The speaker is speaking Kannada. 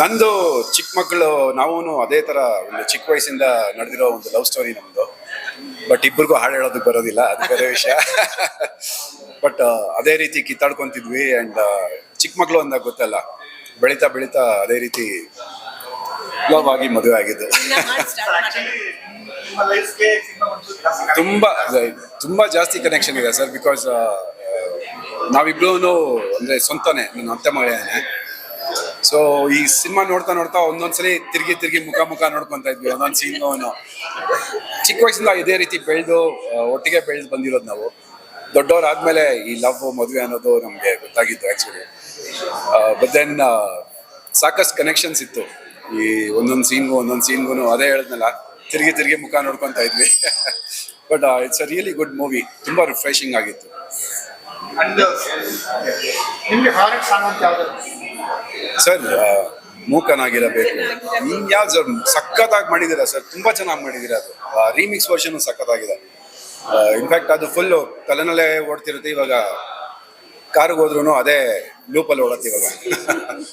ನಂದು ಚಿಕ್ಕ ಮಕ್ಕಳು ನಾವು ಅದೇ ತರ ಒಂದು ಚಿಕ್ಕ ವಯಸ್ಸಿಂದ ನಡೆದಿರೋ ಒಂದು ಲವ್ ಸ್ಟೋರಿ ನಮ್ದು. ಬಟ್ ಇಬ್ಬರಿಗೂ ಹಾಡು ಹೇಳೋದಕ್ಕೆ ಬರೋದಿಲ್ಲ, ಅದು ಬೇರೆ ವಿಷಯ. ಬಟ್ ಅದೇ ರೀತಿ ಕಿತ್ತಾಡ್ಕೊಂತಿದ್ವಿ ಅಂಡ್ ಚಿಕ್ಕ ಮಕ್ಕಳು ಅಂದಾಗ ಗೊತ್ತಲ್ಲ, ಬೆಳೀತಾ ಬೆಳೀತಾ ಅದೇ ರೀತಿ ಲವ್ ಆಗಿ ಮದುವೆ ಆಗಿದ್ದು. ತುಂಬ ತುಂಬಾ ಜಾಸ್ತಿ ಕನೆಕ್ಷನ್ ಇದೆ ಸರ್ ಬಿಕಾಸ್ ನಾವಿಬ್ರು ಅಂದ್ರೆ ಸ್ವಂತನೇ, ನನ್ನ ಅತ್ತೆ ಮಗಳೇನೆ ಸೊ ಈ ಸಿನಿಮಾ ನೋಡ್ತಾ ನೋಡ್ತಾ ಒಂದೊಂದ್ಸಲಿ ತಿರುಗಿ ತಿರುಗಿ ಮುಖ ಮುಖ ನೋಡ್ಕೊಂತ ಇದ್ವಿ. ಒಂದೊಂದು ಸೀನು ಚಿಕ್ಕ ವಯಸ್ಸಿಂದ ಇದೇ ರೀತಿ ಬೆಳೆದು ಒಟ್ಟಿಗೆ ಬೆಳೆದು ಬಂದಿರೋದು ನಾವು. ದೊಡ್ಡವರಾದ್ಮೇಲೆ ಈ ಲವ್ ಮದುವೆ ಅನ್ನೋದು ನಮಗೆ ಗೊತ್ತಾಗಿತ್ತು ಆ್ಯಕ್ಚುಲಿ ಬಟ್ ದೆನ್ ಸಾಕಷ್ಟು ಕನೆಕ್ಷನ್ಸ್ ಇತ್ತು. ಈ ಒಂದೊಂದು ಸೀನ್ಗೂ ಒಂದೊಂದು ಸೀನ್ಗೂ ಅದೇ ಹೇಳಿದ್ನಲ್ಲ, ತಿರುಗಿ ತಿರುಗಿ ಮುಖ ನೋಡ್ಕೊಂತ ಇದ್ವಿ. But it's a really good movie ತುಂಬ ರಿಫ್ರೆಶಿಂಗ್ ಆಗಿತ್ತು. ಸರ್ ಮೂಕನಾಗಿರಬೇಕು. ಯಾವ್ದು ಸರ್, ಸಖತ್ತಾಗಿ ಮಾಡಿದ್ದೀರಾ ಸರ್? ತುಂಬ ಚೆನ್ನಾಗಿ ಮಾಡಿದ್ದೀರಾ ಅದು. ರೀಮಿಕ್ಸ್ ವರ್ಷನ್ ಸಖತ್ತಾಗಿದೆ. ಇನ್ಫ್ಯಾಕ್ಟ್ ಅದು ಫುಲ್ಲು ತಲೆನಲ್ಲೇ ಓಡ್ತಿರುತ್ತೆ ಇವಾಗ. ಕಾರ್ಗೆ ಹೋದ್ರೂ ಅದೇ ಲೂಪಲ್ಲಿ ಓಡತ್ತೆ ಇವಾಗ.